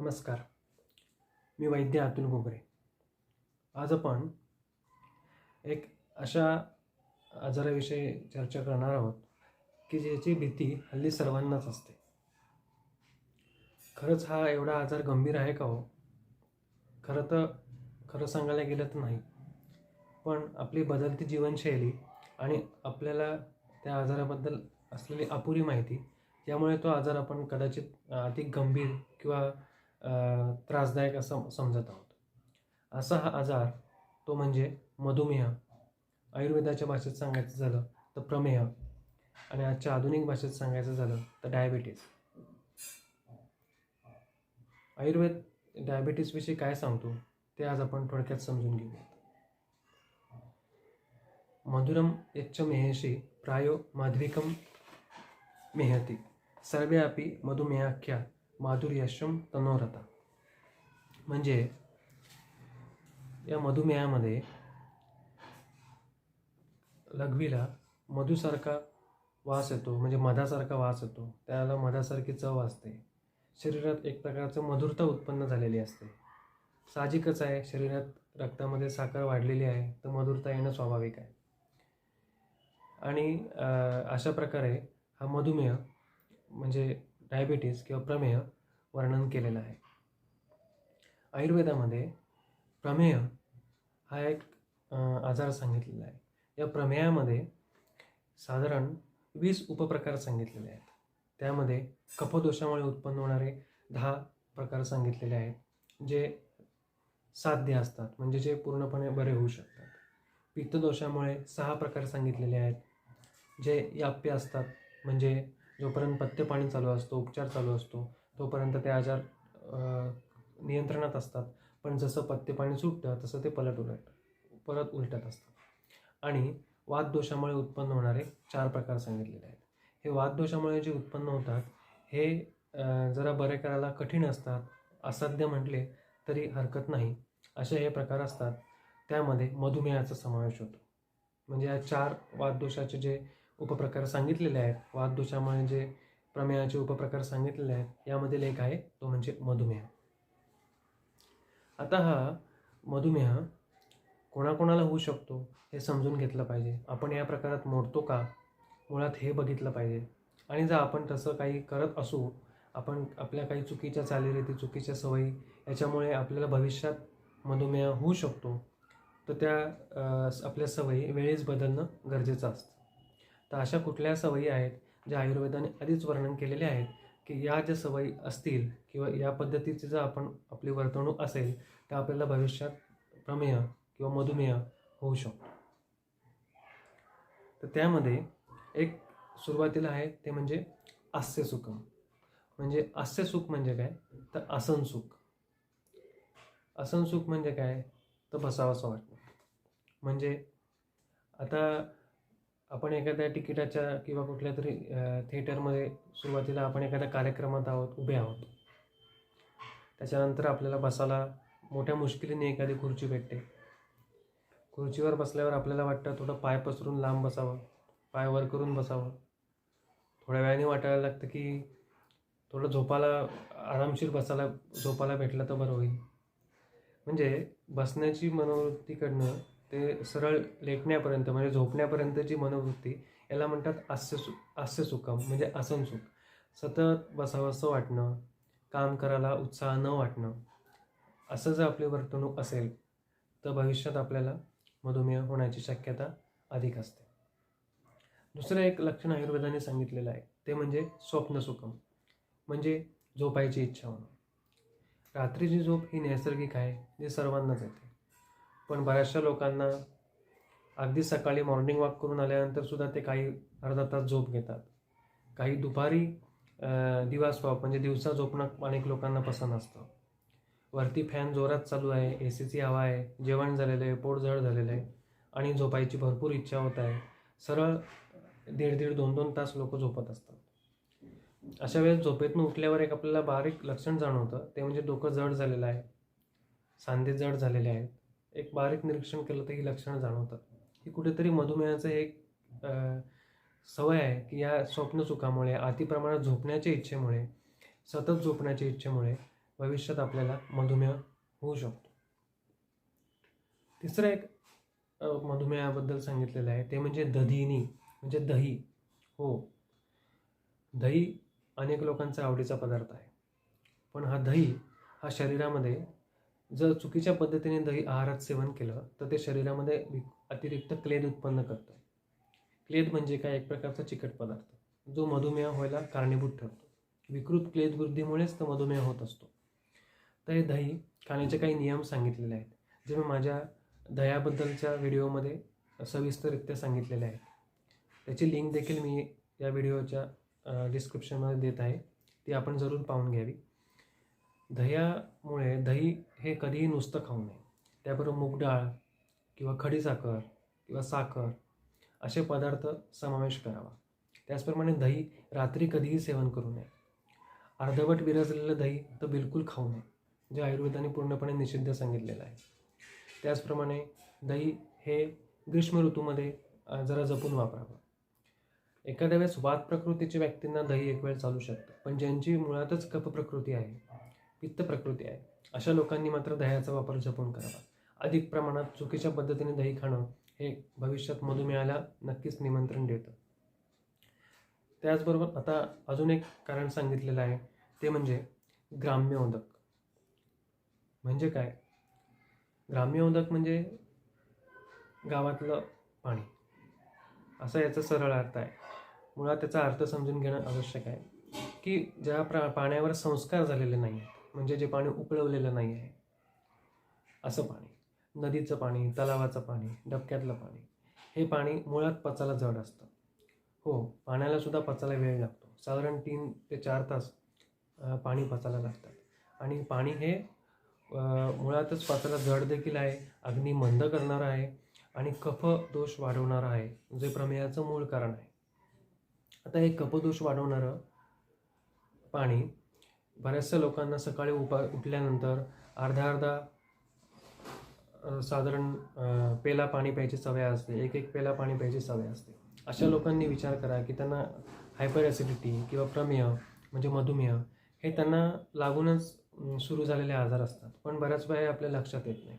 नमस्कार. मी वैद्य अतुल गोगरे. आज आपण एक अशा आजाराविषयी चर्चा करणार आहोत की ज्याची भीती हल्ली सर्वांनाच असते. खरंच हा एवढा आजार गंभीर आहे का हो? खरं तर खरं सांगायला गेलं तर नाही. पण आपली बदलती जीवनशैली आणि आपल्याला त्या आजाराबद्दल असलेली अपुरी माहिती यामुळे तो आजार आपण कदाचित अधिक गंभीर किंवा त्रासदायक असं समजत आहोत. असा हा आजार तो म्हणजे मधुमेह. आयुर्वेदाच्या भाषेत सांगायचं झालं तर प्रमेह आणि आजच्या आधुनिक भाषेत सांगायचं झालं तर डायबिटीस आयुर्वेद डायबिटीसविषयी काय सांगतो ते आज आपण थोडक्यात समजून घेऊयात. मधुरम यच्च मेहेशी प्रायो माधविकम मेहती। सर्वे अपि मधुमेहाख्या माधुर्यश्रम तनोरता म्हणजे या मधुमेहामध्ये लघवीला मधुसारखा वास येतो म्हणजे मधासारखा वास येतो. त्याला मधासारखी चव असते. शरीरात एक प्रकारचं मधुरता उत्पन्न झालेली असते. साहजिकच आहे शरीरात रक्तामध्ये साखर वाढलेली आहे तर मधुरता येणं स्वाभाविक आहे. आणि अशा प्रकारे हा मधुमेह म्हणजे डायबिटीस किंवा प्रमेह वर्णन केलेलं आहे. आयुर्वेदामध्ये प्रमेह हा एक आजार सांगितलेला आहे. या प्रमेयामध्ये साधारण वीस उपप्रकार सांगितलेले आहेत. त्यामध्ये कफदोषामुळे उत्पन्न होणारे दहा प्रकार सांगितलेले आहेत जे साध्य असतात म्हणजे जे पूर्णपणे बरे होऊ शकतात. पित्तदोषामुळे सहा प्रकार सांगितलेले आहेत जे याप्य असतात म्हणजे जोपर्यंत पथ्य पाणी चालू असतो उपचार चालू असतो तोपर्यंत ते आजार नियंत्रणात असतात. पण जसं पथ्य पाणी सुटतं तसं ते पलट उलट परत उलटत असतात आणि वाददोषामुळे उत्पन्न होणारे चार प्रकार सांगितलेले आहेत. हे वाददोषामुळे जे उत्पन्न होतात हे जरा बरे करायला कठीण असतात. असाध्य म्हटले तरी हरकत नाही. असे हे प्रकार असतात. त्यामध्ये मधुमेहाचा समावेश होतो. म्हणजे या चार वाददोषाचे जे उपप्रकार सांगितलेले आहेत. वाददोषामुळे जे म्हणजे प्रमेयाचे उपप्रकार सांगितलेले आहेत. यामधील एक आहे तो म्हणजे मधुमेह. आता हा मधुमेह कोणाकोणाला होऊ शकतो हे समजून घेतलं पाहिजे. आपण या प्रकारात मोडतो का? मुळात हे बघितलं पाहिजे. आणि जर आपण तसं काही करत असू आपण आपल्या काही चुकीच्या चालीरीती चुकीच्या सवयी याच्यामुळे आपल्याला भविष्यात मधुमेह होऊ शकतो तर त्या आपल्या सवयी वेळेस बदलणं गरजेचं असतं. तर अशा कुठल्या सवयी आहेत ज्या आयुर्वेदाने आधीच वर्णन केलेले आहेत की या ज्या सवयी असतील किंवा या पद्धतीची जर आपण आपली वर्तणूक असेल तर आपल्याला भविष्यात प्रमेह किंवा मधुमेह होऊ शकतो. तर त्यामध्ये एक सुरुवातीला आहे ते म्हणजे आस्य सुखम. म्हणजे आस्य सुख म्हणजे काय? तर आसन सुख. आसन सुख म्हणजे काय? तर बसावंसं वाटतं. म्हणजे आता आपण एखाद्या तिकिटाच्या किंवा कुठल्या तरी थिएटरमध्ये सुरुवातीला आपण एखाद्या कार्यक्रमात आहोत उभे आहोत. त्याच्यानंतर आपल्याला बसायला मोठ्या मुश्किलीने एखादी खुर्ची भेटते. खुर्चीवर बसल्यावर आपल्याला वाटतं थोडं पाय पसरून लांब बसावं पाय वर करून बसावं. थोड्या वेळाने वाटायला लागतं की थोडं झोपाला आरामशीर बसायला झोपायला भेटलं तर बरं होईल. म्हणजे बसण्याची मनोवृत्तीकडनं ते सरळ लेटण्यापर्यंत म्हणजे झोपण्यापर्यंतची मनोवृत्ती याला म्हणतात हास्य सु सुखम म्हणजे आसन सुख. सतत बसावंसं वाटणं काम करायला उत्साह न वाटणं असं जर आपली वर्तणूक असेल तर भविष्यात आपल्याला मधुमेह होण्याची शक्यता अधिक असते. दुसरं एक लक्षण आयुर्वेदाने सांगितलेलं आहे ते म्हणजे स्वप्नसुखम म्हणजे झोपायची इच्छा होणं. रात्रीची झोप ही नैसर्गिक आहे जी सर्वांनाच येते. पण बऱ्याचशा लोकांना अगदी सकाळी मॉर्निंग वॉक करून आल्यानंतर सुद्धा ते काही अर्धा तास झोप घेतात. काही दुपारी दिवस वॉक म्हणजे दिवसा झोपणं अनेक लोकांना पसंत असतं. वरती फॅन जोरात चालू आहे ए सीची हवा आहे जेवण झालेलं आहे पोट जड झालेलं आहे आणि झोपायची भरपूर इच्छा होत आहे. सरळ दीड दीड दोन दोन तास लोक झोपत असतात. अशा वेळेस झोपेतून उठल्यावर एक आपल्याला बारीक लक्षण जाणवतं. ते म्हणजे डोकं जड झालेलं आहे सांधे जड झालेले आहेत. एक बारीक निरीक्षण केलं तर ही लक्षणं जाणवतात. ही कुठेतरी मधुमेहाचं एक सवय आहे की या स्वप्नसुखामुळे अति प्रमाणात झोपण्याच्या इच्छेमुळे सतत झोपण्याच्या इच्छेमुळे भविष्यात आपल्याला मधुमेह होऊ शकतो. तिसरं एक मधुमेहाबद्दल सांगितलेलं आहे. ते म्हणजे दधिनी म्हणजे दही. हो. दही अनेक लोकांचा आवडीचा पदार्थ आहे. पण हा दही हा शरीरामध्ये जर चुकीच्या पद्धतीने दही आहारात सेवन केलं तर ते शरीरामध्ये अतिरिक्त क्लेद उत्पन्न करतं. क्लेद म्हणजे काय? एक प्रकारचा चिकट पदार्थ. जो मधुमेह व्हायला कारणीभूत ठरतो. विकृत क्लेद वृद्धीमुळेच तो मधुमेह होत असतो. तर हे दही खाण्याचे काही नियम सांगितलेले आहेत जे मी माझ्या दह्याबद्दलच्या व्हिडिओमध्ये सविस्तररित्या सांगितलेले आहे त्याची लिंक देखील मी या व्हिडिओच्या डिस्क्रिप्शनमध्ये देत आहे. ती आपण जरूर पाहून घ्यावी. दह्यामुळे दही हे कधीही नुसतं खाऊ नये. त्याबरोबर मूग डाळ किंवा खडीसाखर किंवा साखर असे पदार्थ समावेश करावा. त्याचप्रमाणे दही रात्री कधीही सेवन करू नये. अर्धवट विरजलेलं दही तर बिलकुल खाऊ नये जे आयुर्वेदाने पूर्णपणे निषिद्ध सांगितलेलं आहे. त्याचप्रमाणे दही हे ग्रीष्म ऋतूमध्ये जरा जपून वापरावं. एखाद्या वेळेस वात प्रकृतीच्या व्यक्तींना दही एक वेळ चालू शकतं पण ज्यांची मुळातच कप प्रकृती आहे पित्त प्रकृती आहे. अशा लोकांनी मात्र दह्याचा वापर जपून करावा. अधिक प्रमाणात चुकीच्या पद्धतीने दही खाणं हे भविष्यात मधुमेहाला नक्कीच निमंत्रण देतं. त्याचबरोबर आता अजून एक कारण सांगितलेलं आहे ते म्हणजे ग्राम्य उदक म्हणजे काय? ग्राम्य उदक म्हणजे गावातलं पाणी. असा याचा सरळ अर्थ आहे. मुळात त्याचा अर्थ समजून घेणं आवश्यक आहे की ज्या प्रा पाण्यावर संस्कार झालेले नाही आहेत म्हणजे जे पाणी उकळवलेलं नाही आहे. असं पाणी नदीचं पाणी तलावाचं पाणी डबक्यातलं पाणी हे पाणी मुळात पचायला जड असतं. हो पाण्याला सुद्धा पचायला वेळ लागतो. साधारण तीन ते चार तास पाणी पचायला लागतात. आणि पाणी हे मुळातच पचायला जड देखील आहे अग्नी मंद करणारं आहे आणि कफ दोष वाढवणारं आहे जे प्रमेयाचं मूळ कारण आहे. आता हे कफदोष वाढवणारं पाणी बऱ्याचशा लोकांना सकाळी उपा उठल्यानंतर अर्धा अर्धा साधारण पेला पाणी प्यायची सवय असते एक एक पेला पाणी प्यायची सवय असते. अशा लोकांनी विचार करा की त्यांना हायपर ॲसिडिटी किंवा प्रमेह म्हणजे मधुमेह हे त्यांना लागूनच सुरू झालेले आजार असतात. पण बऱ्याच वेळा आपल्या लक्षात येत नाही.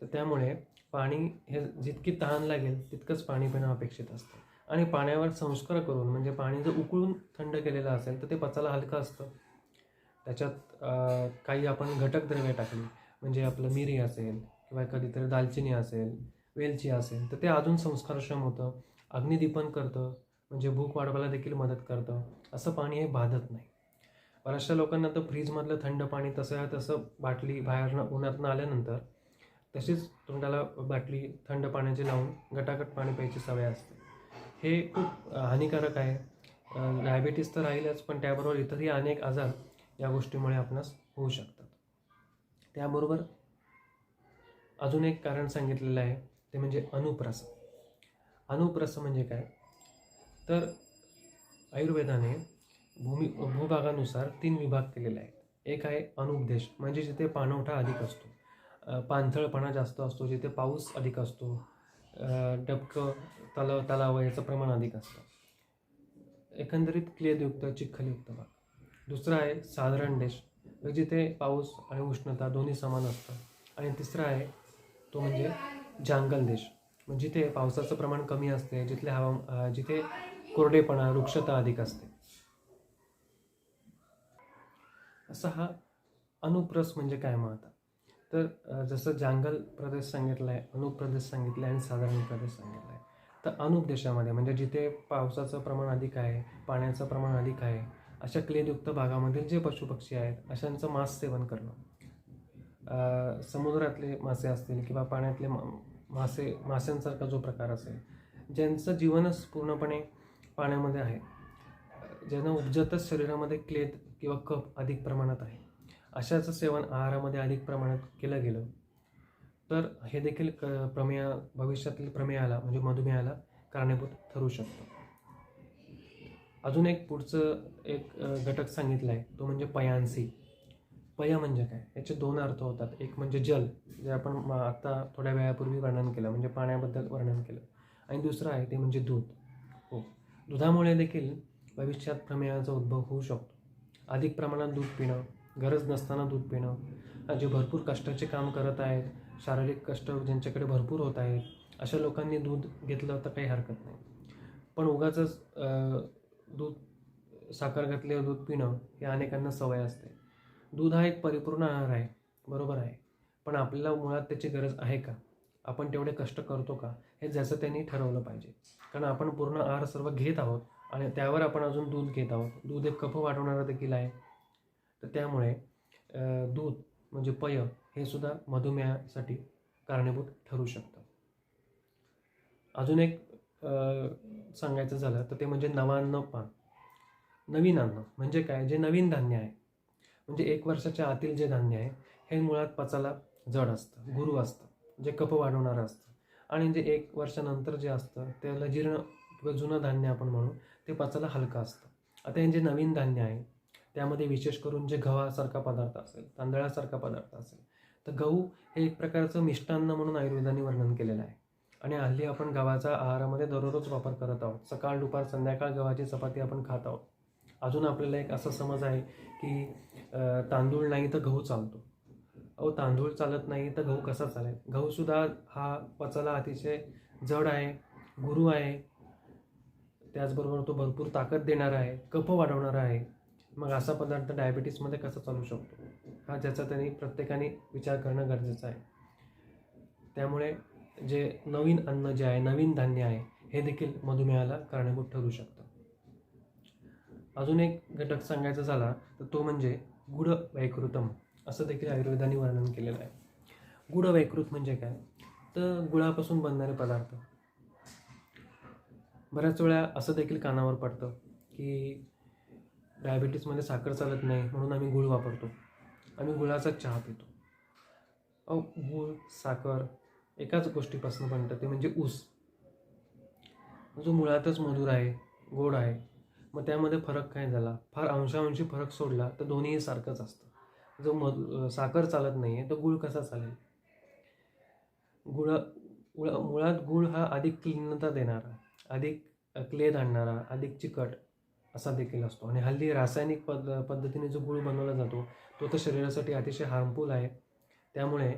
तर त्यामुळे पाणी हे जितकी तहान लागेल तितकंच पाणी पिणं अपेक्षित असतं. आणि पाण्यावर संस्कार करून म्हणजे पाणी जर उकळून थंड केलेलं असेल तर ते पचायला हलकं असतं. त्याच्यात काही आपण घटक द्रव्य टाकली. म्हणजे आपलं मिरी असेल किंवा कधीतरी दालचिनी असेल वेलची असेल तर ते अजून संस्कारक्षम होतं. अग्निदीपन करतं म्हणजे भूक वाढवायला देखील मदत करतं. असं पाणी हे बाधत नाही. बऱ्याचशा लोकांना तर फ्रीजमधलं थंड पाणी तसं तसं बाटली बाहेरनं उन्हातनं आल्यानंतर तशीच तोंडाला बाटली थंड पाण्याची लावून गटागट पाणी प्यायची सवय असते. हे खूप हानिकारक आहे. डायबिटीस तर राहीलच पण त्याबरोबर इतरही अनेक आजार या गोष्टीमुळे आपणास होऊ शकतात. त्याबरोबर अजून एक कारण सांगितलेलं आहे ते म्हणजे अनुप्रस अनुप्रस म्हणजे काय? तर आयुर्वेदाने भूमी भूभागानुसार तीन विभाग केलेले आहेत. एक आहे अनुपदेश म्हणजे जिथे पाणवठा अधिक असतो. पाणथळपणा जास्त असतो जिथे पाऊस अधिक असतो. डबकं तलाव तलाव याचं प्रमाण अधिक असतं. एकंदरीत क्लेदयुक्त चिखलयुक्त भाग. दुसरा आहे साधारण देश. म्हणजे जिथे पाऊस आणि उष्णता दोन्ही समान असतं आणि तिसरा आहे तो म्हणजे जांगल देश. म्हणजे जिथे पावसाचं प्रमाण कमी असते जिथले हवा जिथे कोरडेपणा वृक्षता अधिक असते. असा हा अनुप्रस म्हणजे काय मग आता? तर जसं जांगल प्रदेश सांगितला आहे अनुप प्रदेश सांगितला आहे आणि साधारण प्रदेश सांगितला आहे तर अनुप देशामध्ये म्हणजे जिथे पावसाचं प्रमाण अधिक आहे पाण्याचं प्रमाण अधिक आहे अशा क्लेदयुक्त भागामधील जे पशुपक्षी आहेत अशांचं मांस सेवन करणं. समुद्रातले मासे असतील किंवा पाण्यातले मा मासे माशांसारखा जो प्रकार असेल ज्यांचं जीवनच पूर्णपणे पाण्यामध्ये आहे ज्यांना उपजतच शरीरामध्ये क्लेद किंवा कप अधिक प्रमाणात आहे अशाचं सेवन आहारामध्ये अधिक प्रमाणात केलं गेलं तर हे देखील क प्रमेया भविष्यातील प्रमेयाला म्हणजे मधुमेहाला कारणीभूत ठरू शकतं. अजून एक पुढचं एक घटक सांगितला आहे तो म्हणजे पयांसी. पय म्हणजे काय? याचे दोन अर्थ होतात. एक म्हणजे जल जे आपण म- आता थोड्या वेळापूर्वी वर्णन केलं म्हणजे पाण्याबद्दल वर्णन केलं. आणि दुसरं आहे ते म्हणजे दूध. हो. दुधामुळे देखील भविष्यात प्रमेयाचा उद्भव होऊ शकतो. अधिक प्रमाणात दूध पिणं गरज नसताना दूध पिणं जे भरपूर कष्टाचे काम करत आहेत शारीरिक कष्ट ज्यांच्याकडे भरपूर होत आहेत अशा लोकांनी दूध घेतलं तर काही हरकत नाही. पण उगाच दूध साखर घातलेलं दूध पिणं हे अनेकांना सवय असते. दूध हा एक परिपूर्ण आहार आहे बरोबर आहे. पण आपल्याला मुळात त्याची गरज आहे का? आपण तेवढे कष्ट करतो का? हे ज्याचं त्यांनी ठरवलं पाहिजे. कारण आपण पूर्ण आहार सर्व घेत आहोत आणि त्यावर आपण अजून दूध घेत आहोत. दूध एक कफ वाढवणारा देखील आहे. तर त्यामुळे दूध म्हणजे पय हे सुद्धा मधुमेहासाठी कारणीभूत ठरू शकतं. अजून एक सांगायचं झालं तर ते म्हणजे नवान्न पान. नवीन अन्न म्हणजे काय? जे नवीन धान्य आहे. म्हणजे एक वर्षाच्या आतील जे धान्य आहे हे मुळात पचाला जड असतं गुरु असतं जे कफ वाढवणारं असतं. आणि जे एक वर्षानंतर जे असतं त्याला जीर्ण किंवा जुनं धान्य आपण म्हणू ते पचायला हलकं असतं. आता हे जे नवीन धान्य आहे त्यामध्ये विशेष करून जे गव्हासारखा पदार्थ असेल तांदळासारखा पदार्थ असेल तर गहू हे एक प्रकारचं मिष्टान्न म्हणून आयुर्वेदाने वर्णन केलेलं आहे. आणि हल्ली आपण गव्हाचा आहारामध्ये दररोज वापर करत आहोत. सकाळ दुपार संध्याकाळ गव्हाची चपाती आपण खात आहोत. अजून आपल्याला एक असा समज आहे की तांदूळ नाही तर गहू चालतो. अहो तांदूळ चालत नाही तर गहू कसा चालेल? गहूसुद्धा हा पचाला अतिशय जड आहे गुरु आहे. त्याचबरोबर तो भरपूर ताकद देणारा आहे कफ वाढवणारा आहे. मग असा पदार्थ डायबिटीसमध्ये कसा चालू शकतो? हा ज्याचा त्यांनी प्रत्येकाने विचार करणं गरजेचं आहे. त्यामुळे जे नवीन अन्न जे आहे नवीन धान्य आहे हे देखील मधुमेहाला कारणीभूत ठरू शकतं. अजून एक घटक सांगायचा झाला तर तो म्हणजे गुढ वैकृतम असं देखील आयुर्वेदाने वर्णन केलेलं आहे. गुढ वैकृत म्हणजे काय? तर गुळापासून बनणारे पदार्थ. बऱ्याच वेळा असं देखील कानावर पडतं की डायबिटीसमध्ये साखर चालत नाही म्हणून आम्ही गुळ वापरतो. आम्ही गुळाचा चहा पितो. अहो गुळ साखर एकाच गोष्टीपासून बनतं ते म्हणजे ऊस. जो मुळातच मधुर आहे गोड आहे मग त्यामध्ये फरक काय झाला? फार अंशांशी फरक सोडला तर दोन्हीही सारखंच असतं. जो मधु साखर चालत नाही आहे तर गुळ कसा चालेल? गुळ गुळ मुळात गुळ हा अधिक क्लीनता देणारा अधिक क्लेद आणणारा अधिक चिकट असा देखील असतो. आणि हल्ली रासायनिक पद पद्धतीने जो गुळ बनवला जातो तो तर शरीरासाठी अतिशय हार्मफुल आहे. त्यामुळे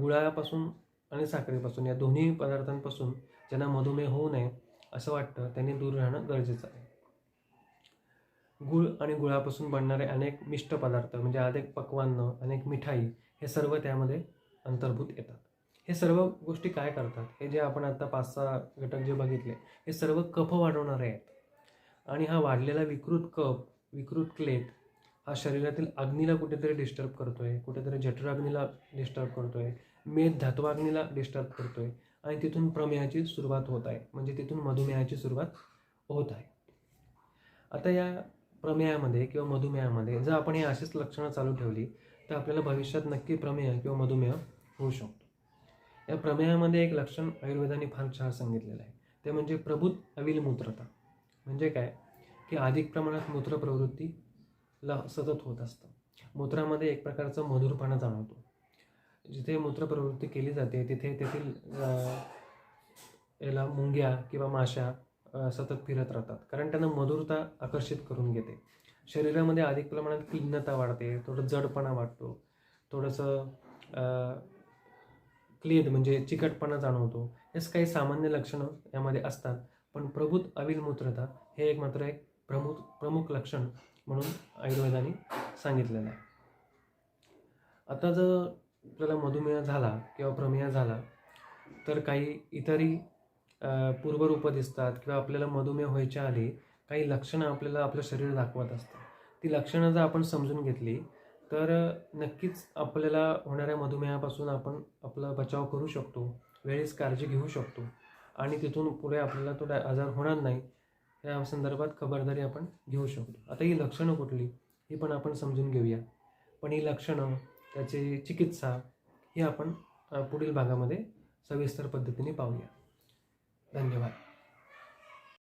गुळापासून आणि साखरेपासून या दोन्ही पदार्थांपासून ज्यांना मधुमेह होऊ नये असं वाटतं त्यांनी दूर राहणं गरजेचं आहे. गुळ आणि गुळापासून बनणारे अनेक मिष्ट पदार्थ म्हणजे अनेक पक्वान्न अनेक मिठाई हे सर्व त्यामध्ये अंतर्भूत येतात. हे सर्व गोष्टी काय करतात? हे जे आपण आता पाच सहा घटक जे बघितले हे सर्व कफ वाढवणारे आहेत. आणि हा वाढलेला विकृत कफ विकृत क्लेत हा शरीरातील अग्नीला कुठेतरी डिस्टर्ब करतो आहे कुठेतरी जठराग्नीला डिस्टर्ब करतो आहे मेध धात्वाग्नीला डिस्टर्ब करतो आहे आणि तिथून प्रमेहाची सुरुवात होत आहे. म्हणजे तिथून मधुमेहाची सुरुवात होत आहे. आता या प्रमेयामध्ये किंवा मधुमेहामध्ये जर आपण ही अशीच लक्षणं चालू ठेवली तर आपल्याला भविष्यात नक्की प्रमेह किंवा मधुमेह होऊ शकतो. या प्रमेहामध्ये एक लक्षण आयुर्वेदाने फार छान सांगितलेलं आहे. ते म्हणजे प्रभूत अविल मूत्रता. म्हणजे काय? की अधिक प्रमाणात मूत्र प्रवृत्तीला सतत होत असतं. मूत्रामध्ये एक प्रकारचा मधुरपणा जाणवतो. जिथे मूत्र प्रवृत्ती केली जाते तिथे तेथील याला मुंग्या किंवा माशा सतत फिरत राहतात. कारण त्यांना मधुरता आकर्षित करून घेते. शरीरामध्ये अधिक प्रमाणात क्लिन्नता वाढते थोडं जडपणा वाटतो थोडंसं क्लेद म्हणजे चिकटपणा जाणवतो. हेच काही सामान्य लक्षणं यामध्ये असतात पण प्रभूत अविल मूत्रता हे एक मात्र एक प्रमुख प्रमुख लक्षण म्हणून आयुर्वेदाने सांगितलेलं आहे. आता जर आपल्याला मधुमेह झाला किंवा प्रमेह झाला तर काही इतरही पूर्वरूपं दिसतात किंवा आपल्याला मधुमेह व्हायच्या आधी काही लक्षणं आपल्याला आपलं शरीर दाखवत असतं ती लक्षणं जर आपण समजून घेतली तर नक्कीच आपल्याला होणाऱ्या मधुमेहापासून आपण आपला बचाव करू शकतो वेळेस काळजी घेऊ शकतो आणि तिथून पुढे आपल्याला तो आजार होणार नाही या संदर्भात खबरदारी आपण घेऊ शकतो. आता ही लक्षणं कुठली ही पण आपण समजून घेऊया. पण ही लक्षणं त्याची चिकित्सा ही आपण पुढील भागामध्ये सविस्तर पद्धतीने पाहूया. धन्यवाद.